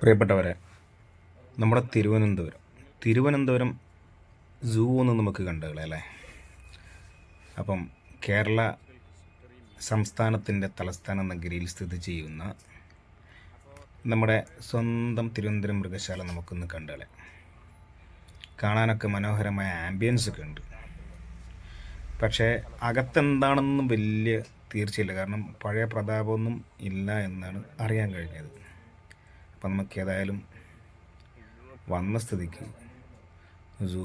പ്രിയപ്പെട്ടവരെ നമ്മുടെ തിരുവനന്തപുരം. തിരുവനന്തപുരം സൂ ഒന്ന് നമുക്ക് കണ്ടുകളേ അല്ലേ? അപ്പം കേരള സംസ്ഥാനത്തിന്റെ തലസ്ഥാന നഗരിയിൽ സ്ഥിതി ചെയ്യുന്ന നമ്മുടെ സ്വന്തം തിരുവനന്തപുരം മൃഗശാല നമുക്കൊന്ന് കണ്ടുകളെ. കാണാനൊക്കെ മനോഹരമായ ആംബിയൻസ് ഒക്കെ ഉണ്ട്. പക്ഷേ അകത്തെന്താണെന്നും വലിയ തീർച്ചയില്ല. കാരണം പഴയ പ്രതാപമൊന്നും ഇല്ല എന്നാണ് അറിയാൻ കഴിഞ്ഞത്. അപ്പം നമുക്ക് ഏതായാലും വന്ന സ്ഥിതിക്ക് സൂ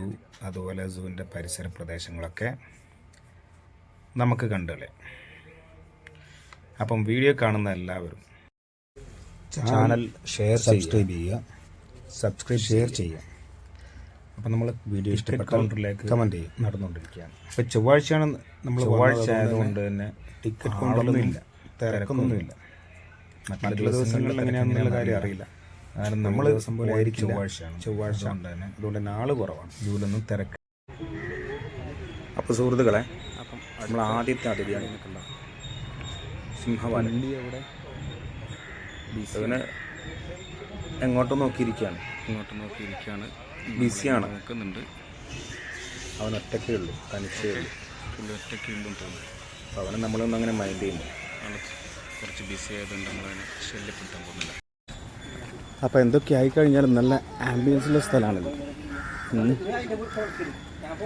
അതുപോലെ സൂവിന്റെ പരിസര പ്രദേശങ്ങളൊക്കെ നമുക്ക് കണ്ടുകളെ. അപ്പം വീഡിയോ കാണുന്ന എല്ലാവരും ചാനൽ ഷെയർ സബ്സ്ക്രൈബ് ചെയ്യുക. സബ്സ്ക്രൈബ് ഷെയർ ചെയ്യുക. അപ്പം നമ്മൾ വീഡിയോ ഇഷ്ടപ്പെട്ട കൗണ്ടറിലേക്ക് കമന്റ് ചെയ്യും നടന്നുകൊണ്ടിരിക്കുകയാണ്. അപ്പോൾ ചൊവ്വാഴ്ചയാണ് നമ്മൾ ചൊവ്വാഴ്ച ആയതുകൊണ്ട് തന്നെ ടിക്കറ്റ് കൊണ്ടൊന്നുമില്ല തിരക്കൊന്നുമില്ല. മറ്റുള്ള ദിവസങ്ങളിൽ എങ്ങനെയാണെന്നുള്ള കാര്യം അറിയില്ല. കാരണം നമ്മൾ ദിവസം പോലെ ആയിരിക്കും ചൊവ്വാഴ്ചയാണ്. ചൊവ്വാഴ്ച കൊണ്ട് തന്നെ അതുകൊണ്ട് തന്നെ ആൾ കുറവാണ്. ജൂലൊന്നും തിരക്ക്. അപ്പോൾ സുഹൃത്തുക്കളെ അപ്പം നമ്മൾ ആദ്യത്തെ അതിഥിയാണ് സിംഹവാലി അവിടെ അങ്ങനെ എങ്ങോട്ടും നോക്കിയിരിക്കുകയാണ്. എങ്ങോട്ട് നോക്കിയിരിക്കുകയാണ്. ബിസിയാണ്. നോക്കുന്നുണ്ട്. അവൻ ഒറ്റക്കേ ഉള്ളൂ തനിച്ചേ ഉള്ളൂ. ഒറ്റക്കേ ഉള്ളൂ ഉണ്ടെന്ന് തോന്നുന്നു. അവനെ നമ്മളൊന്നും അങ്ങനെ മൈൻഡ് ചെയ്യുന്നു കുറച്ച് ബിസി ആയതുകൊണ്ട് നമ്മളതിനെ ശല്യപ്പെടുത്താൻ പോകുന്നില്ല. അപ്പോൾ എന്തൊക്കെ ആയിക്കഴിഞ്ഞാലും നല്ല ആംബിയൻസുള്ള സ്ഥലമാണിത്.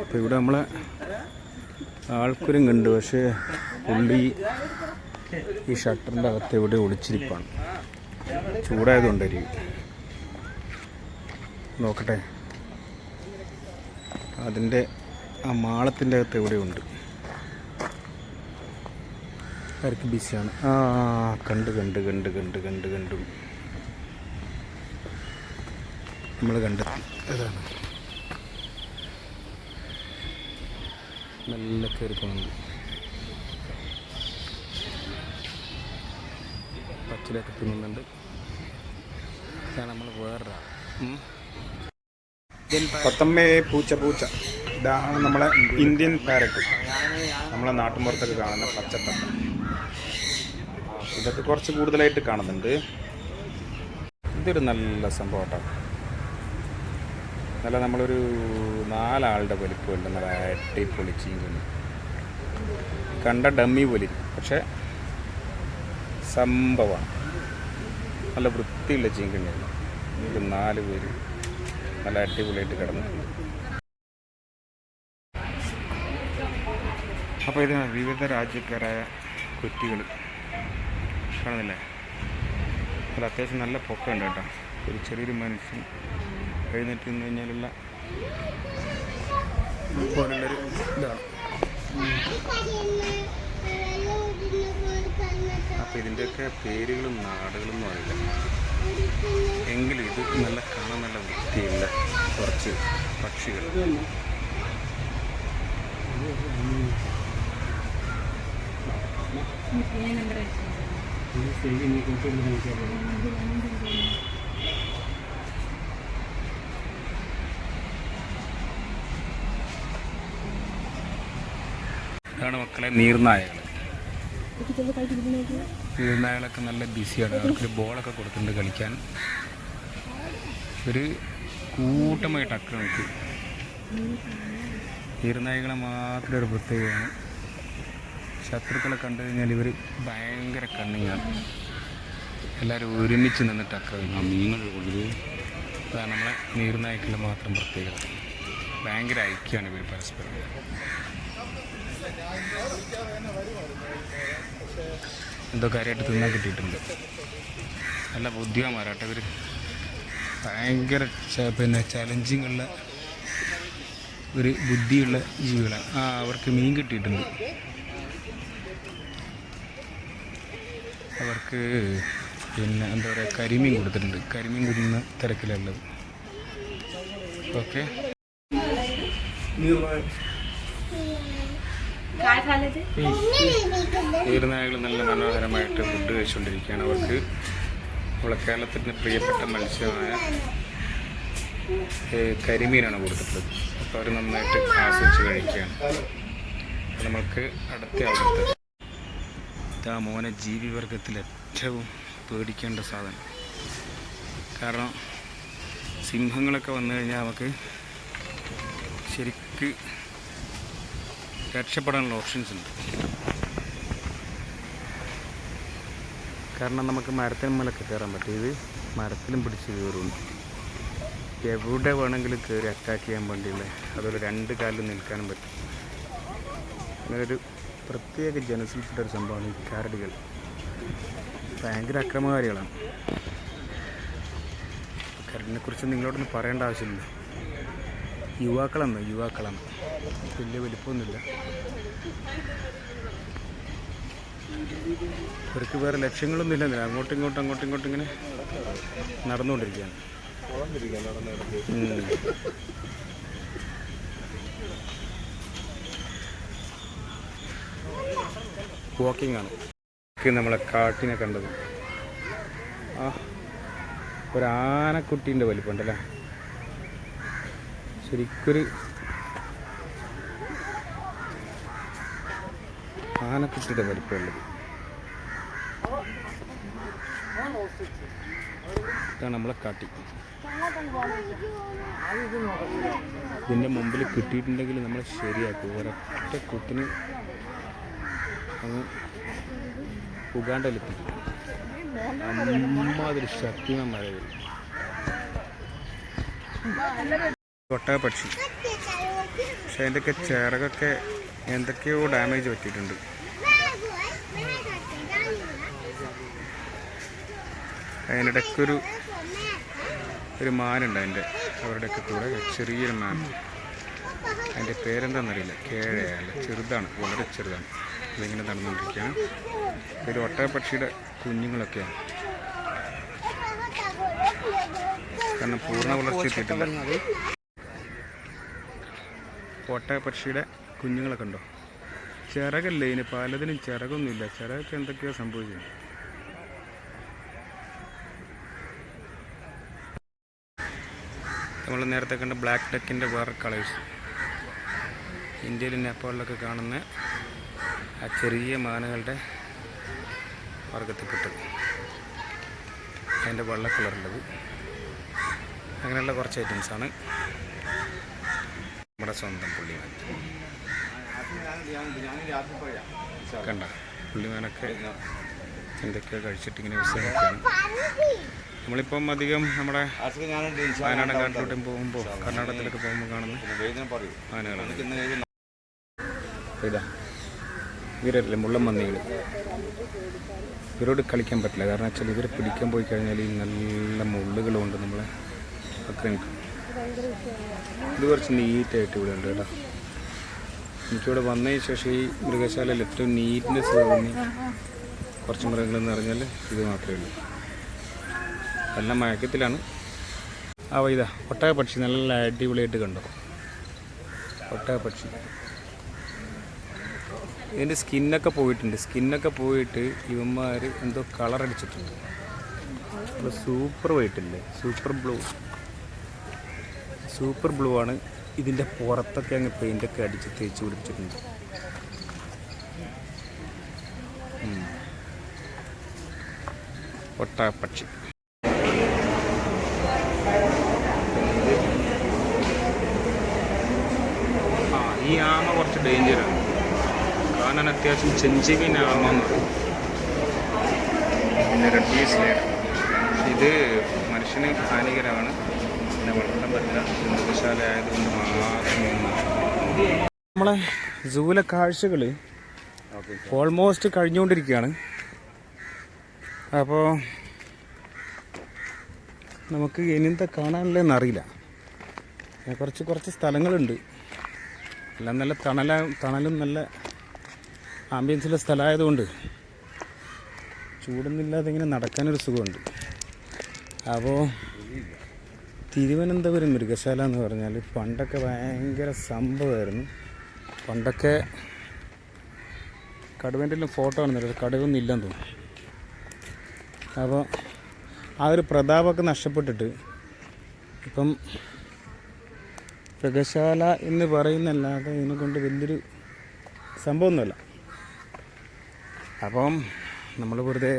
അപ്പോൾ ഇവിടെ നമ്മളെ ആൾക്കുരങ്ങുണ്ട് പക്ഷേ പുള്ളി ഈ ഷട്ടറിന്റെ അകത്ത് ഇവിടെ ഒളിച്ചിരിപ്പാണ്. ചൂടായതുകൊണ്ടായിരിക്കും. നോക്കട്ടെ. അതിന്റെ ആ മാളത്തിന്റെ അകത്ത് എവിടെയുണ്ട്? ആർക്ക് ബിസിയാണ്. ആ കണ്ട് കണ്ട് കണ്ട് കണ്ട് കണ്ട് കണ്ടു. നമ്മൾ കണ്ടെത്തി. അതാണ്. നല്ല കയറി പോകുന്നുണ്ട് പച്ചിലൊക്കെ തിന്നുന്നുണ്ട്. ഇതാണ് നമ്മൾ വേറൊരാൾ പത്തമ്മേ പൂച്ച പൂച്ച. ഇതാണ് നമ്മളെ ഇന്ത്യൻ പാരറ്റ്. നമ്മളെ നാട്ടുമ്പുറത്തൊക്കെ കാണുന്ന പച്ചത്തമ്മ. ഇതൊക്കെ കുറച്ച് കൂടുതലായിട്ട് കാണുന്നുണ്ട്. ഇതൊരു നല്ല സംഭവം കേട്ടോ നല്ല നമ്മളൊരു നാലാളുടെ വലിപ്പമുണ്ട് നല്ല അടിപൊളി ചീങ്കണ്ണി കണ്ട ഡമ്മി പോലെ. പക്ഷെ സംഭവമാണ്. നല്ല വൃത്തിയുള്ള ചീങ്കണ്ണിയാണ് ഒരു നാല് പേര് നല്ല അടിപൊളിയായിട്ട് കിടന്നു. അപ്പോൾ ഇത് വിവിധ രാജ്യക്കാരായ കുറ്റികൾ. കാണുന്നില്ലേ അത് അത്യാവശ്യം നല്ല പൊക്കമുണ്ട് കേട്ടോ. ഒരു ചെറിയൊരു മനുഷ്യൻ എഴുന്നേറ്റ് നിന്ന് കഴിഞ്ഞാലുള്ള പോലുള്ളൊരു ഇതാണ്. അപ്പോൾ ഇതിന്റെയൊക്കെ പേരുകളും നാടുകളും ഒന്നും അറിയില്ല എങ്കിലും ഇത് നല്ല കാണാൻ നല്ല വൃത്തിയുള്ള കുറച്ച് പക്ഷികൾ. ഇതാണ് മക്കളെ നീർനായകൾ നീർനായകളൊക്കെ നല്ല ബിസിയാണ്. അവർക്കൊരു ബോളൊക്കെ കൊടുത്തിട്ടുണ്ട് കളിക്കാൻ. ഒരു കൂട്ടമായിട്ട് അക്രമിക്കും. നീർനായകളെ മാത്രം ഒരു പ്രത്യേകതയാണ്. ശത്രുക്കളെ കണ്ടു കഴിഞ്ഞാൽ ഇവർ ഭയങ്കര കണ്ണിങ്ങാണ് എല്ലാവരും ഒരുമിച്ച് നിന്നിട്ട് ആ മീനുകൾ കൂടുതൽ അതാണ് നമ്മളെ നീർനായ്ക്കളുടെ മാത്രം പ്രത്യേകത. ഭയങ്കര ഐക്യമാണ് ഇവർ പരസ്പരം. എന്തോ കാര്യമായിട്ട് തിന്നാൻ കിട്ടിയിട്ടുണ്ട്. നല്ല ബുദ്ധിമാരാട്ടെ ഇവർ ഭയങ്കര പിന്നെ ചലഞ്ചിങ് ഉള്ള ഒരു ബുദ്ധിയുള്ള ജീവികളാണ്. ആ അവർക്ക് മീൻ കിട്ടിയിട്ടുണ്ട്. അവർക്ക് പിന്നെ എന്താ പറയുക കരിമീൻ കൊടുത്തിട്ടുണ്ട്. കരിമീൻ കുടുന്ന തിരക്കിലുള്ളത് ഓക്കെ. നീർനായകൾ നല്ല മനോഹരമായിട്ട് ഫുഡ് കഴിച്ചുകൊണ്ടിരിക്കുകയാണ് അവർക്ക്. നമ്മളെ കേരളത്തിന്റെ പ്രിയപ്പെട്ട മത്സ്യമായ കരിമീനാണ് കൊടുത്തിട്ടുള്ളത്. അപ്പോൾ അവർ നന്നായിട്ട് ആസ്വദിച്ച് കഴിക്കുകയാണ്. നമുക്ക് അടുത്ത അവിടുത്തെ ഇതാ മോനെ ജീവിവർഗത്തിൽ ഏറ്റവും പേടിക്കേണ്ട സാധനം. കാരണം സിംഹങ്ങളൊക്കെ വന്നു കഴിഞ്ഞാൽ നമുക്ക് ശരിക്ക് രക്ഷപ്പെടാനുള്ള ഓപ്ഷൻസ് ഉണ്ട്. കാരണം നമുക്ക് മരത്തിന്മേലൊക്കെ കയറാൻ പറ്റും ഇത് മരത്തിലും പിടിച്ച് കയറുന്നു എവിടെ വേണമെങ്കിലും കയറി അറ്റാക്ക് ചെയ്യാൻ വേണ്ടിയുള്ള അതുപോലെ രണ്ട് കാലിൽ നിൽക്കാനും പറ്റും. അങ്ങനെ ഒരു പ്രത്യേക ജനസിൽപ്പെട്ട ഒരു സംഭവമാണ് ഈ കരടികൾ. ഭയങ്കര അക്രമകാരികളാണ്. കരടിനെ കുറിച്ച് നിങ്ങളോടൊന്നും പറയേണ്ട ആവശ്യമില്ല. യുവാക്കളെന്ന് യുവാക്കളാണ്. വലിയ വലിപ്പമൊന്നുമില്ല. ഇവർക്ക് വേറെ ലക്ഷ്യങ്ങളൊന്നും ഇല്ലെന്നില്ല അങ്ങോട്ടും ഇങ്ങോട്ടും അങ്ങോട്ടും ഇങ്ങോട്ടും ഇങ്ങനെ നടന്നുകൊണ്ടിരിക്കുകയാണ്. വാക്കിംഗ് ആണ്. നമ്മളെ കാട്ടിനെ കണ്ടത്. ആ ഒരാനക്കുട്ടീന്റെ വലിപ്പമുണ്ടല്ലേ? ശരിക്കൊരു ആനക്കുട്ടിയുടെ വലിപ്പമുള്ളത്. നമ്മളെ കാട്ടി. ഇതിന്റെ മുമ്പിൽ കിട്ടിയിട്ടുണ്ടെങ്കിൽ നമ്മൾ ശരിയാക്കും. ഒരൊറ്റ കുത്തിന് അങ്ങ് ഉഗാണ്ടയിലെത്തിക്കും അമ്മാതിരി ശക്തിമാന്മാരെ വരും ഒട്ടക പക്ഷി പക്ഷെ അതിന്റെയൊക്കെ ചിറകൊക്കെ എന്തൊക്കെയോ ഡാമേജ് പറ്റിയിട്ടുണ്ട്. അതിനിടയ്ക്കൊരു ഒരു മാനുണ്ട് അതിന്റെ. അവരുടെയൊക്കെ കൂടെ ചെറിയൊരു മാൻ. അതിന്റെ പേരെന്താണെന്നറിയില്ല. കേഴയല്ല ചെറുതാണ്. വളരെ ചെറുതാണ്. ഇതിങ്ങനെ നടന്നുകൊണ്ടിരിക്കുകയാണ്. ഒരു ഒട്ടകപ്പക്ഷിയുടെ കുഞ്ഞുങ്ങളൊക്കെയാണ്. കാരണം പൂർണ വളർച്ച എത്തിയിട്ടില്ല. ഒട്ടകപ്പക്ഷിയുടെ കുഞ്ഞുങ്ങളൊക്കെ ഉണ്ടോ ചിറകല്ലേ ഇതിന് പലതിനും ചിറകൊന്നുമില്ല. ചിറകൊക്കെ എന്തൊക്കെയോ സംഭവിച്ചു നമ്മൾ നേരത്തെ കണ്ട ബ്ലാക്ക് ടെക്കിന്റെ വേറെ കളേഴ്സ്. ഇന്ത്യയിലും നേപ്പാളിലൊക്കെ കാണുന്ന ആ ചെറിയ മാനുകളുടെ വർഗത്തിൽപ്പെട്ടത് അതിന്റെ വെള്ള കളറുള്ളത് അങ്ങനെയുള്ള കുറച്ച് ഐറ്റംസാണ് നമ്മുടെ സ്വന്തം പുള്ളിമാൻ. കണ്ട പുള്ളിമാനൊക്കെ എന്തൊക്കെയോ കഴിച്ചിട്ട് ഇങ്ങനെ വിശ്രമിക്കുകയാണ് നമ്മളിപ്പം അധികം നമ്മുടെ വയനാട് കാട്ടിലോട്ടും പോകുമ്പോൾ കർണാടകത്തിലൊക്കെ പോകുമ്പോൾ കാണുന്ന ആനകളാണ് ഇതാ. ഇവരല്ലേ മുള്ളം മന്നികൾ ഇവരോട് കളിക്കാൻ പറ്റില്ല. കാരണം വെച്ചാൽ ഇവരെ പിടിക്കാൻ പോയി കഴിഞ്ഞാൽ ഈ നല്ല മുള്ളുകളുണ്ട് നമ്മളെ. ആക്രമിക്കും ഇത് കുറച്ച് നീറ്റായിട്ട് ഇവിടെ ഉണ്ട് കേട്ടോ. എനിക്കിവിടെ വന്നതിന് ശേഷം ഈ മൃഗശാലയിൽ ഏറ്റവും നീറ്റ്നെസ് തോന്നി. കുറച്ച് മൃഗങ്ങളെന്ന് പറഞ്ഞാൽ ഇത് മാത്രമേ ഉള്ളൂ. എല്ലാം മയക്കത്തിലാണ്. ആ ഇതാ ഒട്ടക പക്ഷി നല്ല അടിപൊളിയായിട്ട് കണ്ടോ? ഒട്ടക പക്ഷി ഇതിന്റെ സ്കിന്നൊക്കെ പോയിട്ടുണ്ട്. സ്കിന്നൊക്കെ പോയിട്ട് ഇവന്മാർ എന്തോ കളർ അടിച്ചിട്ടുണ്ട്. സൂപ്പർ വൈറ്റില്ലേ സൂപ്പർ ബ്ലൂ സൂപ്പർ ബ്ലൂ ആണ് ഇതിന്റെ പുറത്തൊക്കെ അങ്ങ് പെയിന്റൊക്കെ അടിച്ച് തേച്ച് പിടിപ്പിച്ചിട്ടുണ്ട്. ഒട്ടകപ്പക്ഷി. ഈ ആമ കുറച്ച് ഡേഞ്ചറാണ് കാണാൻ അത്യാവശ്യം ചെഞ്ചിങ്ങിന് പറയും പിന്നെ റെഡ് പീസ് ഇത് മനുഷ്യന് ഹാനികരമാണ്. പിന്നെ വളർത്താൻ പറ്റില്ല. മൃഗശാല ആയതുകൊണ്ട് മാത്രമേ നമ്മളെ ജൂല കാഴ്ചകൾ ഓൾമോസ്റ്റ് കഴിഞ്ഞുകൊണ്ടിരിക്കുകയാണ്. അപ്പോൾ നമുക്ക് ഇനിന്താ കാണാനുള്ളതെന്ന് അറിയില്ല കുറച്ച് കുറച്ച് സ്ഥലങ്ങളുണ്ട്. എല്ലാം നല്ല തണല തണലും നല്ല ആംബിയൻസുള്ള സ്ഥലമായതുകൊണ്ട് ചൂടൊന്നുമില്ലാതെ ഇങ്ങനെ നടക്കാനൊരു സുഖമുണ്ട്. അപ്പോൾ തിരുവനന്തപുരം മൃഗശാല എന്ന് പറഞ്ഞാൽ പണ്ടൊക്കെ ഭയങ്കര സംഭവമായിരുന്നു. പണ്ടൊക്കെ കടുവേന്റെ എല്ലാം ഫോട്ടോ കാണുന്നില്ല കടുവൊന്നും ഇല്ലെന്ന് തോന്നുന്നു. അപ്പോൾ ആ ഒരു പ്രതാപമൊക്കെ നഷ്ടപ്പെട്ടിട്ട് ഇപ്പം മൃഗശാല എന്ന് പറയുന്നല്ലാതെ ഇതിനെ കൊണ്ട് വലിയൊരു സംഭവമൊന്നുമല്ല. അപ്പം നമ്മൾ വെറുതെ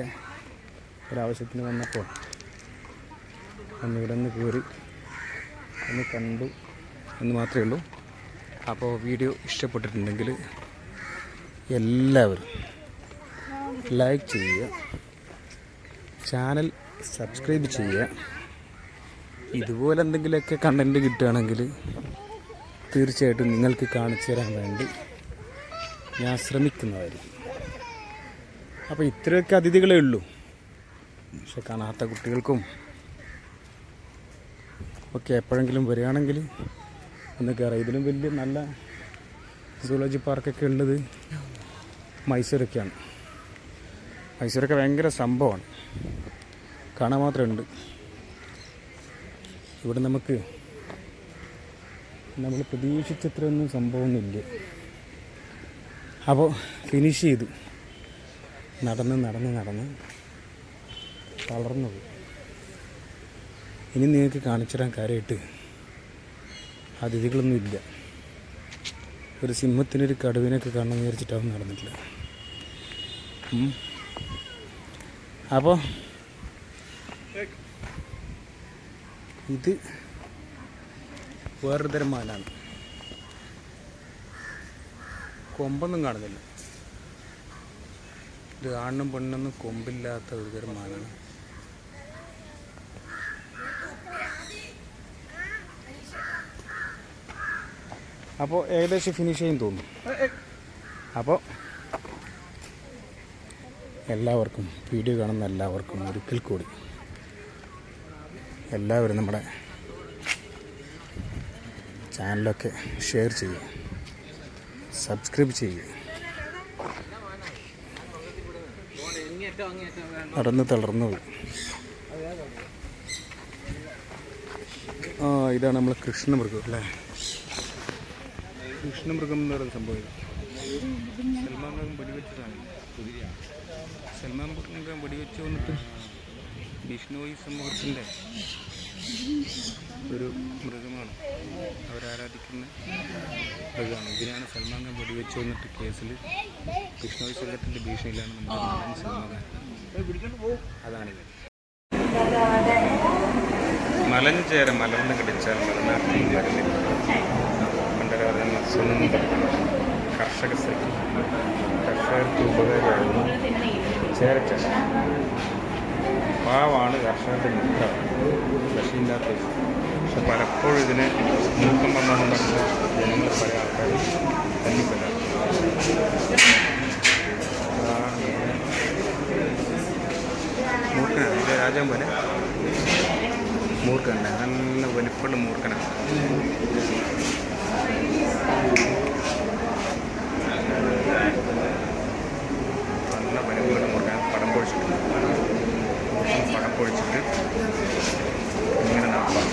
ഒരാവശ്യത്തിന് വന്നപ്പോൾ ഒന്ന് ഇവിടെ നിന്ന് കയറി ഒന്ന് കണ്ടു എന്ന് മാത്രമേ ഉള്ളൂ. അപ്പോൾ വീഡിയോ ഇഷ്ടപ്പെട്ടിട്ടുണ്ടെങ്കിൽ എല്ലാവരും ലൈക്ക് ചെയ്യുക ചാനൽ സബ്സ്ക്രൈബ് ചെയ്യുക. ഇതുപോലെ എന്തെങ്കിലുമൊക്കെ കണ്ടന്റ് കിട്ടുകയാണെങ്കിൽ തീർച്ചയായിട്ടും നിങ്ങൾക്ക് കാണിച്ചു തരാൻ വേണ്ടി ഞാൻ ശ്രമിക്കുന്നതായിരിക്കും. അപ്പോൾ ഇത്രയൊക്കെ അതിഥികളേ ഉള്ളൂ. പക്ഷെ കാണാത്ത കുട്ടികൾക്കും ഒക്കെ എപ്പോഴെങ്കിലും വരികയാണെങ്കിൽ ഒന്ന് കയറാം. ഇതിലും വലിയ നല്ല സൂളജി പാർക്കൊക്കെ ഉള്ളത് മൈസൂരൊക്കെയാണ്. മൈസൂരൊക്കെ ഭയങ്കര സംഭവമാണ്. കാണാൻ മാത്രമുണ്ട്. ഇവിടെ നമുക്ക് നമ്മൾ പ്രതീക്ഷിച്ചത്രയൊന്നും സംഭവമൊന്നുമില്ല. അപ്പോൾ ഫിനിഷ് ചെയ്തു. നടന്ന് നടന്ന് നടന്ന് തളർന്നു പോയി. ഇനി നിങ്ങൾക്ക് കാണിച്ചു തരാൻ കാര്യമായിട്ട് അതിഥികളൊന്നും ഇല്ല. ഒരു സിംഹത്തിനൊരു കടുവിനൊക്കെ കാണണം വിചാരിച്ചിട്ടാണ് നടന്നിട്ടില്ല. അപ്പോൾ ഇത് വേറൊരു തരം മാനാണ്. കൊമ്പൊന്നും കാണുന്നില്ല. ഇത് ആണ്ണും പെണ്ണൊന്നും കൊമ്പില്ലാത്ത ഒരു തരം മാനാണ്. അപ്പോൾ ഏകദേശം ഫിനിഷ് ചെയ്യും തോന്നുന്നു. അപ്പോൾ എല്ലാവർക്കും വീഡിയോ കാണുന്ന എല്ലാവർക്കും ഒരിക്കൽ കൂടി എല്ലാവരും നമ്മുടെ ചാനലൊക്കെ ഷെയർ ചെയ്യുക സബ്സ്ക്രൈബ് ചെയ്യുക. നടന്ന് തളർന്നു പോയി ആ ഇതാണ് നമ്മൾ കൃഷ്ണമൃഗം അല്ലേ? കൃഷ്ണമൃഗം എന്ന് പറയുന്ന സംഭവം ഇത്. സൽമാൻ മൃഗം വെടിവെച്ചതാണ് സൽമാൻ മൃഗം വെടിവെച്ച് വന്നിട്ട് ഈ സമൂഹത്തിന്റെ ഒരു മൃഗമാണ്. അവരാരാധിക്കുന്ന മൃഗമാണ്. ഇതിനാണ് സൽമാൻ ഖാൻ വെടിവെച്ച് വന്നിട്ട് കേസിൽ വിഷ്ണു സ്വർഗത്തിന്റെ ഭീഷണിയിലാണ് നമ്മുടെ സൽമാൻ ഖാൻ. അതാണിത്. മലഞ്ഞു ചേര മലർന്ന് കിടിച്ചാൽ മലനാട്ടിൽ വരുന്നില്ല. സുന്ദര കർഷക സ്ത്രീ. കർഷകർക്ക് ഉപകാരമായിരുന്നു ചേരച്ച പാവാണ് കർഷകരുടെ മുഖം. കൃഷിയില്ലാത്ത. പക്ഷെ പലപ്പോഴും ഇതിന് മൂക്കം വന്നുകൊണ്ടാണ് ജനങ്ങൾ പല ആൾക്കാരും തന്നിപ്പല്ല മൂർഖനാണ് ഇത് രാജാൻ പോലെ മൂർഖനുണ്ട് നല്ല വലിപ്പമുള്ള മൂർഖനാണ് നല്ല വലിപ്പമുള്ള മൂർഖൻ പടം പൊഴിച്ചിട്ടുണ്ട് പടം പൊഴിച്ചിട്ട് ഇങ്ങനെ നടത്താം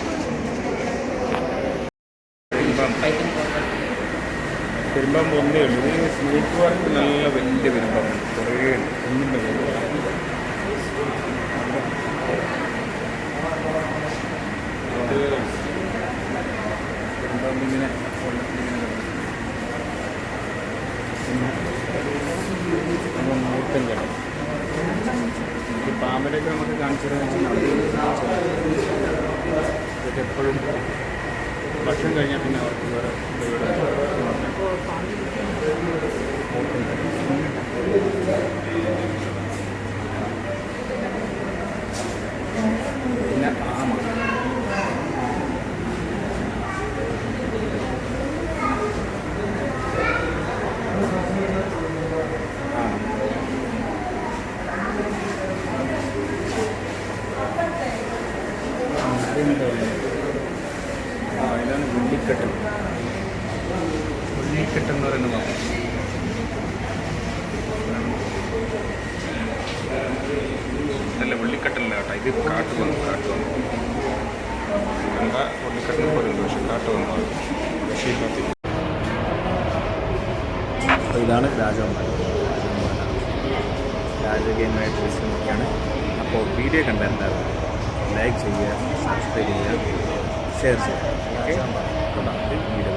പെരുമ്പാമ്പ് ഒന്നേ ഉള്ളൂ. സ്നേക്ക് വർക്ക് നല്ല വലിയ പെരുമ്പാമ്പ് കുറേ ഉണ്ട് ഒന്നിന്റെ പെരുമ്പാമ്പിങ്ങനെ വെള്ളത്തിലിങ്ങനെ കിടക്കും. മൂർത്തൻ കിടക്കും ഈ പാമ്പിനൊക്കെ നമുക്ക് കാണിച്ചു തരാൻ ഇതൊക്കെ എപ്പോഴും ഭക്ഷണം കഴിഞ്ഞാൽ പിന്നെ അവർക്ക് വേറെ പിന്നെ ആമ ആ ഇതാണ് വെള്ളിക്കെട്ട് വെള്ളിക്കെട്ട് എന്ന് പറയുന്ന വാക്ക് നല്ല വെള്ളിക്കെട്ടല്ല കേട്ടോ ഇത് കാട്ടു വന്നു കാട്ടു വന്നു. എന്താ വെള്ളിക്കെട്ടിന് പറയുന്നത് പക്ഷെ കാട്ടു വന്നു. പക്ഷേ അപ്പോൾ ഇതാണ് രാജകുമാരൻ രാജകീയമായ അപ്പോൾ വീഡിയോ കണ്ട എന്തായാലും ലൈക്ക് ചെയ്യുക സബ്സ്ക്രൈബ് ചെയ്യുക ഷെയർ ചെയ്യുക. Okay video